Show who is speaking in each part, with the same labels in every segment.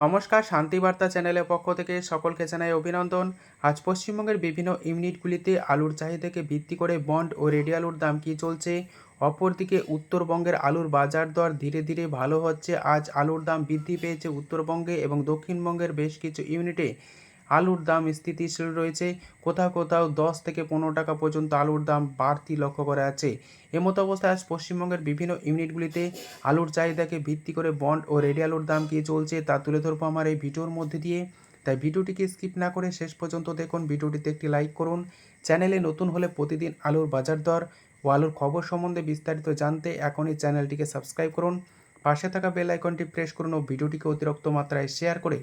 Speaker 1: নমস্কার শান্তিবার্তা চ্যানেলের পক্ষ থেকে সকলকে জানাই অভিনন্দন। আজ পশ্চিমবঙ্গের বিভিন্ন ইউনিটগুলিতে আলুর চাহিদাকে ভিত্তি করে বন্ড ও রেডি আলুর দাম কী চলছে? অপরদিকে উত্তরবঙ্গের আলুর বাজার দর ধীরে ধীরে ভালো হচ্ছে। আজ আলুর দাম বৃদ্ধি পেয়েছে উত্তরবঙ্গে এবং দক্ষিণবঙ্গের বেশ কিছু ইউনিটে। আলুর দাম স্থিতিশীল রয়েছে। কোথাও কোথাও দশ থেকে পনেরো টাকা পর্যন্ত আলুর দাম বাড়তি লক্ষ্য করা যাচ্ছে। এমতো অবস্থায় আজ পশ্চিমবঙ্গের বিভিন্ন ইউনিটগুলিতে আলুর চাহিদাকে ভিত্তি করে বন্ড ও রেডি আলুর দাম কী চলছে তা তুলে ধরবো আমার এই ভিডিওর মধ্যে দিয়ে। তাই ভিডিওটিকে স্কিপ না করে শেষ পর্যন্ত দেখুন, ভিডিওটিতে একটি লাইক করুন। চ্যানেলে নতুন হলে প্রতিদিন আলুর বাজার দর ও আলুর খবর সম্বন্ধে বিস্তারিত জানতে এখনই চ্যানেলটিকে সাবস্ক্রাইব করুন। পাশে থাকা বেল আইকনটি প্রেস করুন ও ভিডিওটিকে অতিরিক্ত মাত্রায় শেয়ার করে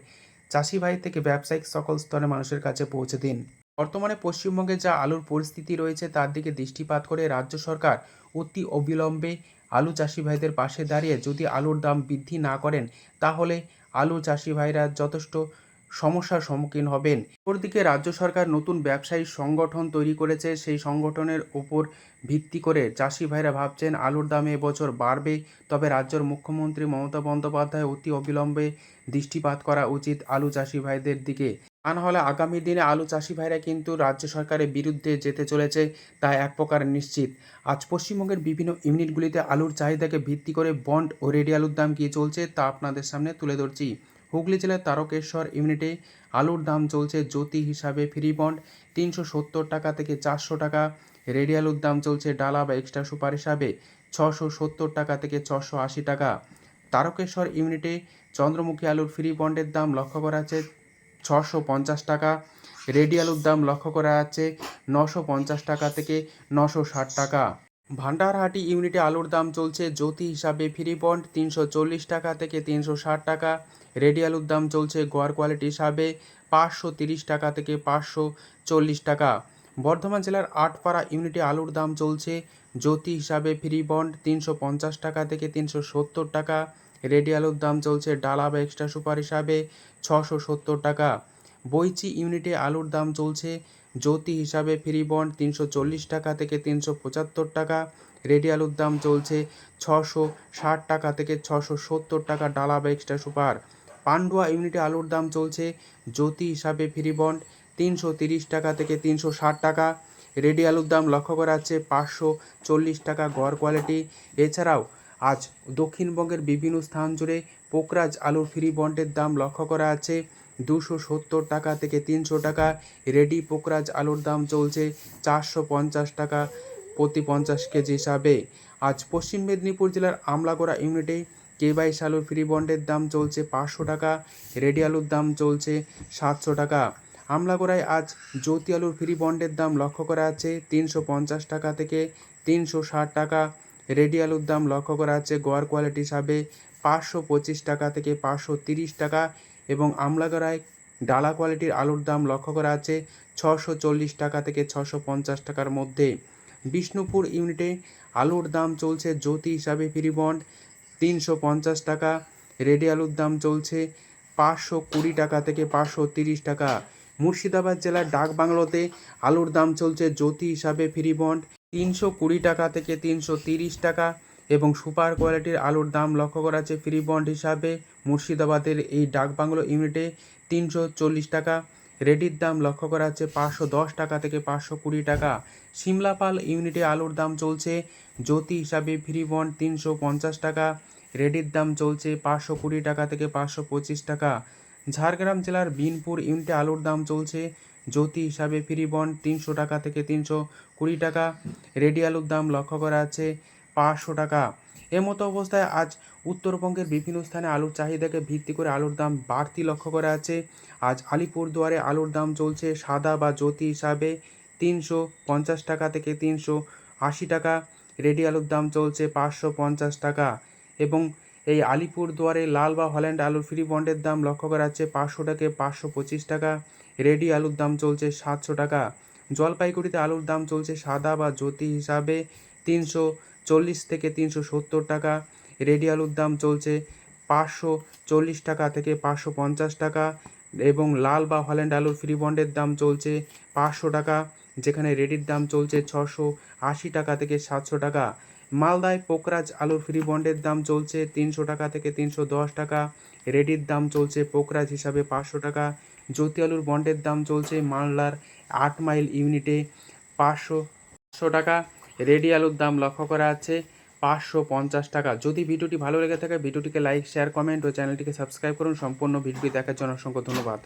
Speaker 1: চাষি ভাই থেকে ব্যবসায়িক সকল স্তরে মানুষের কাছে পৌঁছে দিন। বর্তমানে পশ্চিমবঙ্গে যা আলুর পরিস্থিতি রয়েছে, তার দিকে দৃষ্টিপাত করে রাজ্য সরকার অতি অবিলম্বে আলু চাষি ভাইদের পাশে দাঁড়িয়ে যদি আলুর দাম বৃদ্ধি না করেন, তাহলে আলু চাষি ভাইরা যথেষ্ট সমস্যার সম্মুখীন হবেন। অপরদিকে রাজ্য সরকার নতুন ব্যবসায়ী সংগঠন তৈরি করেছে। সেই সংগঠনের উপর ভিত্তি করে চাষি ভাইরা ভাবছেন, আলুর দাম এবছর বাড়বে। তবে রাজ্যের মুখ্যমন্ত্রী মমতা বন্দ্যোপাধ্যায় অতি অবিলম্বে দৃষ্টিপাত করা উচিত আলু চাষি ভাইদের দিকে। তা না হলে আগামী দিনে আলু চাষি ভাইরা কিন্তু রাজ্য সরকারের বিরুদ্ধে যেতে চলেছে তা এক প্রকার নিশ্চিত। আজ পশ্চিমবঙ্গের বিভিন্ন ইউনিটগুলিতে আলুর চাহিদাকে ভিত্তি করে বন্ড ও রেডি আলুর দাম কী চলছে তা আপনাদের সামনে তুলে ধরছি। হুগলি জেলার তারকেশ্বর ইউনিটে আলুর দাম চলছে জ্যোতি হিসাবে ফ্রি বন্ড। তিনশো সত্তর টাকা থেকে চারশো টাকা। রেডি আলুর দাম চলছে ডালা বা এক্সট্রা সুপার হিসাবে ছশো সত্তর টাকা থেকে ছশো আশি টাকা। তারকেশ্বর ইউনিটে চন্দ্রমুখী আলুর ফ্রি বন্ডের দাম লক্ষ্য করা আছে ছশো পঞ্চাশ টাকা। রেডি আলুর দাম লক্ষ্য করা আছে নশো পঞ্চাশ টাকা থেকে নশো ষাট টাকা। ভান্ডারহাটি ইউনিটে আলুর দাম চলছে জ্যোতি হিসাবে ফ্রি বন্ড তিনশো চল্লিশ টাকা থেকে তিনশো ষাট টাকা। রেডি আলুর দাম চলছে গোয়ার কোয়ালিটি হিসাবে পাঁচশো তিরিশ টাকা থেকে পাঁচশো চল্লিশ টাকা। বর্ধমান জেলার আটপাড়া ইউনিটে আলুর দাম চলছে জ্যোতি হিসাবে ফ্রি বন্ড তিনশো পঞ্চাশ টাকা থেকে তিনশো সত্তর টাকা। রেডি আলুর দাম চলছে ডালা বা এক্সট্রা সুপার হিসাবে ছশো সত্তর টাকা। বইচি ইউনিটে আলুর দাম চলছে। জ্যোতি হিসাবে ফ্রি বন্ড তিনশো চল্লিশ টাকা থেকে তিনশো পঁচাত্তর টাকা। রেডি আলুর দাম চলছে ছশো ষাট টাকা থেকে ছশো সত্তর টাকা ডালা বা এক্সট্রা সুপার। পান্ডুয়া ইউনিটে আলুর দাম চলছে জ্যোতি হিসাবে ফ্রি বন্ড তিনশো তিরিশ টাকা থেকে তিনশো ষাট টাকা। রেডি আলুর দাম লক্ষ্য করা যাচ্ছে পাঁচশো চল্লিশ টাকা গড় কোয়ালিটি। এছাড়াও আজ দক্ষিণবঙ্গের বিভিন্ন স্থান জুড়ে পোকরাজ আলুর ফ্রি বন্ডের দাম লক্ষ্য করা আছে দুশো সত্তর টাকা থেকে তিনশো টাকা। রেডি পোকরাজ আলুর দাম চলছে চারশো পঞ্চাশ টাকা প্রতি পঞ্চাশ কেজি হিসাবে। আজ পশ্চিম মেদিনীপুর জেলার আমলাগোড়া ইউনিটে কেবাইশ আলুর ফ্রি বন্ডের দাম চলছে পাঁচশো টাকা, রেডি আলুর দাম চলছে সাতশো টাকা। আমলাগোড়ায় আজ জ্যোতি আলুর ফ্রি বন্ডের দাম লক্ষ্য করা আছে তিনশো পঞ্চাশ টাকা থেকে তিনশো ষাট টাকা। রেডি আলুর দাম লক্ষ্য করা আছে গোয়ার কোয়ালিটি হিসাবে পাঁচশো পঁচিশ টাকা থেকে পাঁচশো তিরিশ টাকা। এবং আমলাগড়ায় ডালা কোয়ালিটির আলুর দাম লক্ষ্য করা আছে ছশো চল্লিশ টাকা থেকে ছশো পঞ্চাশ টাকার মধ্যে। বিষ্ণুপুর ইউনিটে আলুর দাম চলছে জ্যোতি হিসাবে ফ্রি বন্ড তিনশো পঞ্চাশ টাকা। রেডি আলুর দাম চলছে পাঁচশো কুড়ি টাকা থেকে পাঁচশো তিরিশ টাকা। মুর্শিদাবাদ জেলার ডাক বাংলোতে আলুর দাম চলছে জ্যোতি হিসাবে ফ্রি বন্ড তিনশো কুড়ি টাকা থেকে তিনশো তিরিশ টাকা। এবং সুপার কোয়ালিটির আলুর দাম লক্ষ্য করা আছে ফ্রি বন্ড হিসাবে। মুর্শিদাবাদের এই ডাক বাংলো ইউনিটে তিনশো চল্লিশ টাকা, রেডির দাম লক্ষ্য করা আছে পাঁচশো দশ টাকা থেকে পাঁচশো কুড়ি টাকা। সিমলাপাল ইউনিটে আলুর দাম চলছে জ্যোতি হিসাবে ফ্রি বন্ড তিনশো পঞ্চাশ টাকা, রেডির দাম চলছে পাঁচশো কুড়ি টাকা থেকে পাঁচশো পঁচিশ টাকা। ঝাড়গ্রাম জেলার বিনপুর ইউনিটে আলুর দাম চলছে জ্যোতি হিসাবে ফ্রি বন্ড তিনশো টাকা থেকে তিনশো কুড়ি টাকা, রেডি আলুর দাম লক্ষ্য করা আছে পাঁচশো টাকা। এমতো অবস্থায় আজ উত্তরবঙ্গের বিভিন্ন স্থানে আলুর চাহিদাকে ভিত্তি করে আলুর দাম বাড়তি লক্ষ্য করা আছে আজ আলিপুরদুয়ারে আলুর দাম চলছে সাদা বা জ্যোতি হিসাবে তিনশো পঞ্চাশ টাকা থেকে তিনশো আশি টাকা। রেডি আলুর দাম চলছে পাঁচশো পঞ্চাশ টাকা। এবং এই আলিপুরদুয়ারে লাল বা হল্যান্ড আলুর ফ্রি বন্ডের দাম লক্ষ্য করা যাচ্ছে পাঁচশো থেকে পাঁচশো পঁচিশ টাকা। রেডি আলুর দাম চলছে সাতশো টাকা। জলপাইগুড়িতে আলুর দাম চলছে সাদা বা জ্যোতি হিসাবে তিনশো চল্লিশ থেকে তিনশো সত্তর টাকা। রেডি আলুর দাম চলছে পাঁচশো চল্লিশ টাকা থেকে পাঁচশো পঞ্চাশ টাকা এবং লাল বা হল্যান্ড আলুর ফ্রি বন্ডের দাম চলছে পাঁচশো টাকা, যেখানে রেডির দাম চলছে ছশো আশি টাকা থেকে সাতশো টাকা। মালদায় পোকরাজ আলুর ফ্রি বন্ডের দাম চলছে তিনশো টাকা থেকে তিনশো দশ টাকা। রেডির দাম চলছে পোকরাজ হিসাবে পাঁচশো টাকা। জ্যোতি আলুর বন্ডের দাম চলছে মালদার আট মাইল ইউনিটে পাঁচশো পাঁচশো টাকা। রেডি দাম লক্ষ্য করা আছে পাঁচশো পঞ্চাশ টাকা। যদি ভিডিওটি ভালো লেগে থাকে, ভিডিওটিকে লাইক শেয়ার কমেন্ট ও চ্যানেলটিকে সাবস্ক্রাইব করুন। সম্পূর্ণ ভিডিওটি দেখার জন্য অসংখ্য ধন্যবাদ।